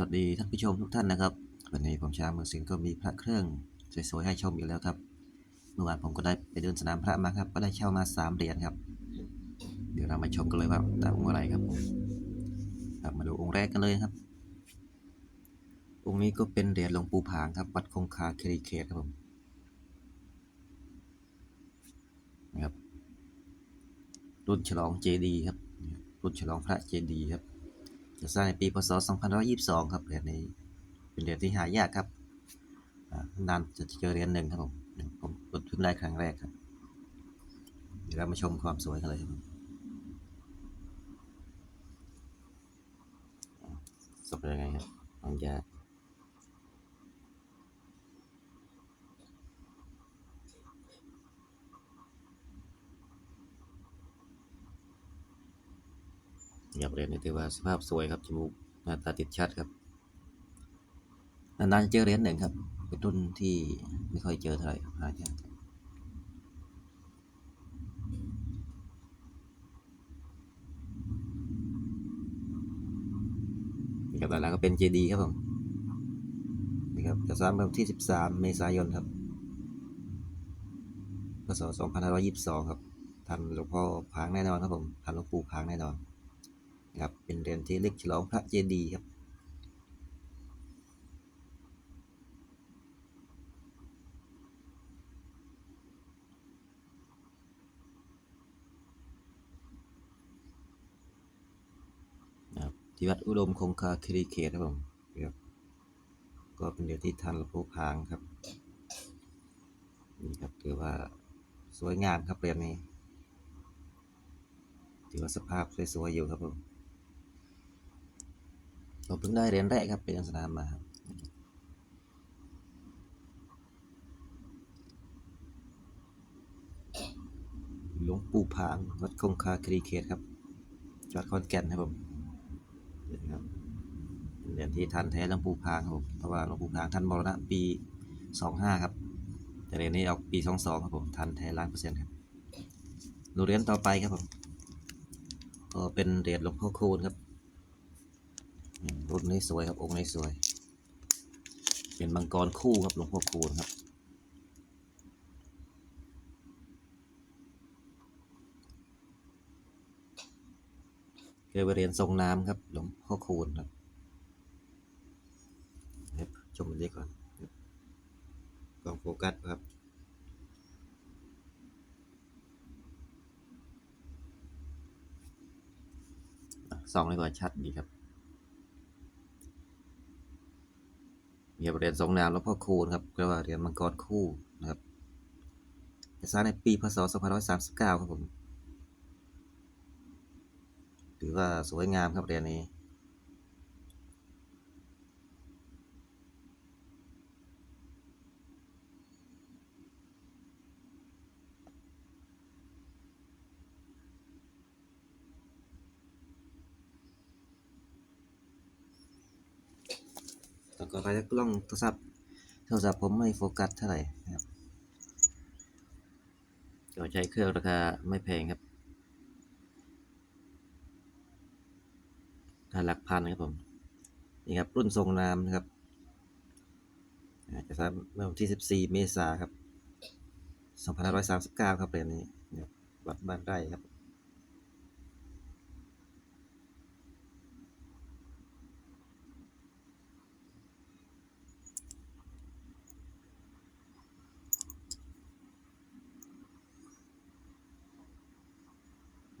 สวัสดีท่านผู้ชมทุกท่านนะครับ วันนี้ผมช้างเมืองสิงห์ก็มีพระเครื่องสวยๆให้ชมอีกแล้วครับ เมื่อวานผมก็ได้ไปเดินสนามพระมาครับ ก็ได้เช่ามาสามเหรียญครับ เดี๋ยวเรามาชมกันเลยว่าได้องค์อะไรครับครับ มาดูองค์แรกกันเลยครับ องค์นี้ก็เป็นเหรียญหลวงปู่ผางครับ วัดคงคาเคริเขตครับผมนะครับรุ่นฉลองเจดีครับรุ่นฉลองพระเจดีครับ จะสร้างในปีพศ2522 ครับเหรียญนี้เป็นเหรียญที่หายากครับนานจะเจอเหรียญหนึ่งครับผมผมเพิ่งได้ครั้งแรกครับ เดี๋ยวเรามาชมความสวยกันเลยครับสดยังไงครับลองยาก อยากเรียนนี่ถือว่าสภาพสวยครับจมูกหน้าตาติดชัดครับนานๆจะเจอเหรียญหนึ่งครับ เป็นรุ่นที่ไม่ค่อยเจอเท่าไหร่ครับหายากนี่ครับด้านหลังก็เป็นเจดีครับผมนี่ครับจะสร้างเมื่อวันที่ 13 เมษายนครับพศ2522 ครับทันหลวงพ่อพางแน่นอนครับผมทันหลวงปู่พางแน่นอน ครับเป็นเรียญที่เล็กฉลองพระเจดีย์ครับที่วัดอุดมคงคาคิริเขตครับผมครับก็เป็นเดียวที่ทันหลวงพ่อพางครับนี่ครับถือว่าสวยงามครับเรียนนี้ถือว่าสภาพสวยๆอยู่ครับผม ผมเพิ่งได้เหรียญแรกครับเป็นสนามมาครับหลวงปู่พางวัดคงคาคริเขตครับจังหวัดขอนแก่นครับผมนครับเหรียญที่ทันแท้หลวงปู่พางครับผมเพราะว่าหลวงปู่พางท่านมรณะปีสองห้าครับแต่เหรียญนี้ออกปีสองสองครับผมทันแท้ล้านเปอร์เซ็นต์ครับดูเหรียญต่อไปครับผมก็เป็นเหรียญหลวงพ่อคูณครับ รุ่นนี้สวยครับ องค์นี้สวย เป็นมังกรคู่ครับหลวงพ่อคูณครับ เคยไปเรียนทรงน้ำครับหลวงพ่อคูณครับชมอันนี้ก่อนกล้องโฟกัสครับส่องดีกว่าชัดดีครับ มีเหรียญสองน้ำหลวงพ่อคูณครับเรียกว่าเหรียญมังกรคู่นะครับจะสร้างในปีพศ2539 ครับผม ถือว่าสวยงามครับเหรียญนี้ ต่อไปจะกล้องโทรศัพท์โทรศัพท์ผมไม่โฟกัสเท่าไหร่นะครับก็ใช้เครื่องราคาไม่แพงครับถ้าหลักพันครับผม นี่ครับ รุ่นทรงน้ำนะครับจะสร้างเมื่อวันที่ 14 เมษายนครับ 2539 ครับเหรียญนี้เนี่ยวัดบ้านไร่ครับ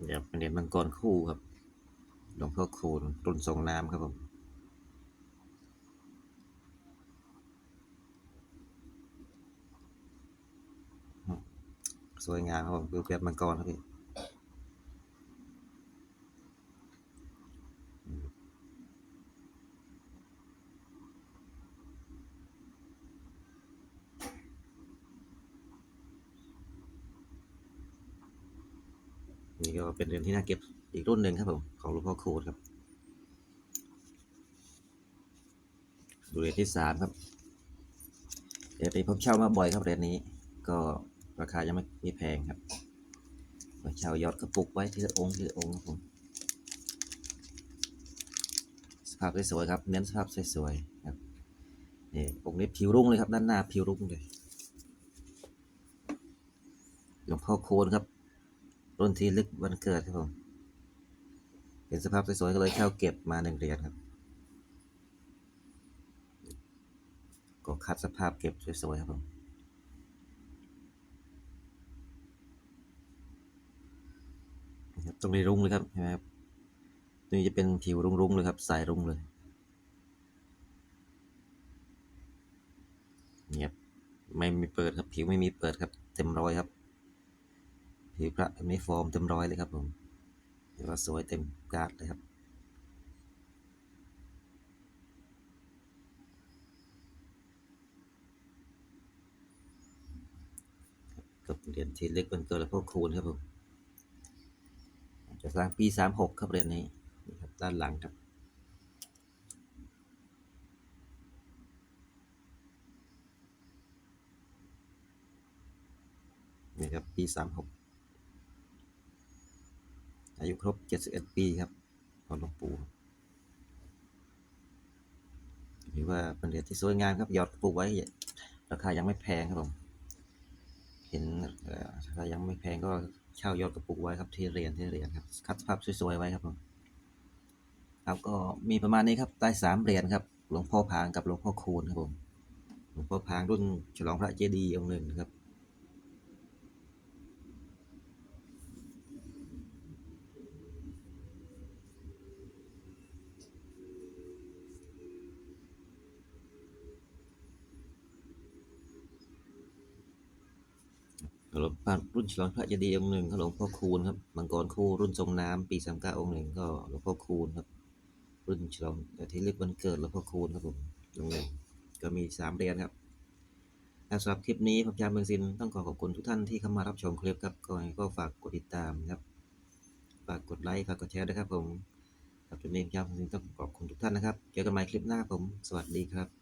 เดี๋ยวเป็นเหรียญมังกรคู่ครับหลวงพ่อคูณรุ่นทรงน้ำครับผมสวยงามครับผมดูแบบมังกรครับพี่ นี่ก็เป็นเหรียญที่น่าเก็บอีกรุ่นหนึ่งครับผมของหลวงพ่อคูณครับ ดูเหรียญที่สามครับเหรียญนี้ผมเช่ามาบ่อยครับเหรียญนี้ ก็ราคายังไม่ไม่แพงครับเช่ายอดกระปุกไว้ทีละองค์ทีละองค์ครับผมสภาพสวยๆครับเน้นสภาพสวยๆครับนี่องค์นี้ผิวรุ่งเลยครับ ด้านหน้าผิวรุ่งเลยหลวงพ่อโคนครับ รุ่นที่ลึกวันเกิดครับผมเห็นสภาพสวยๆก็เลยเข้าเก็บมาหนึ่งเหรียญครับ ก็คัดสภาพเก็บสวยๆครับผมตรงนี้รุ่งเลยครับเห็นไหมครับตรงนี้จะเป็นผิวรุ่งๆเลยครับ สายรุ่งเลยเงียบไม่มีเปิดครับ ผิวไม่มีเปิดครับ เต็มร้อยครับ ผิวพระไม่ฟอร์มเต็มร้อยเลยครับผมเรียว่าสวยเต็มกราดเลยครับกับเหรียญที่เล็กวันเกิดหลวพ่อคูณครับผมจะสร้างปีสามหกครับเหรียญนี้นี่ครับด้านหลังครับนี่ครับปีสามหก อายุครบเจ็ดสิบเอ็ดปีครับของหลวงปู่ถือว่าเป็นเหรียญที่สวยงามครับหยอดกระปุกไว้ ราคายังไม่แพงครับผมเห็นเอ่อถ้ายังไม่แพงก็เช่ายอดกระปุกไว้ครับที่เหรียญที่เหรียญครับคัดสภาพสวยๆไว้ครับผมครับก็มีประมาณนี้ครับได้สามเหรียญครับหลวงพ่อพางกับหลวงพ่อคูณครับผมหลวงพ่อพางรุ่นฉลองพระเจดีย์องค์หนึ่งครับ หลวงพ่อรุ่นฉลองพระเจดีองค์หนึ่งก็หลวงพ่อคูณครับมังกรคู่รุ่นทรงน้ำปีสามเก้าองค์หนึ่งก็หลวงพ่อคูณครับ รุ่นฉลองที่เรียกวันเกิดหลวงพ่อคูณครับผมองค์หนึ่งก็มีสามเรียญครับและสำหรับคลิปนี้ผมยามเมืองซินต้องขอขอบคุณทุกท่านที่เข้ามารับชมคลิปครับก็ก็ฝากกดติดตามครับฝากกดไลค์ฝากกดแชร์ด้วยครับผมครับจุดนี้ผมยามเมืองซินต้องขอบคุณทุกท่านนะครับเจอกันใหม่คลิปหน้าผม สวัสดีครับ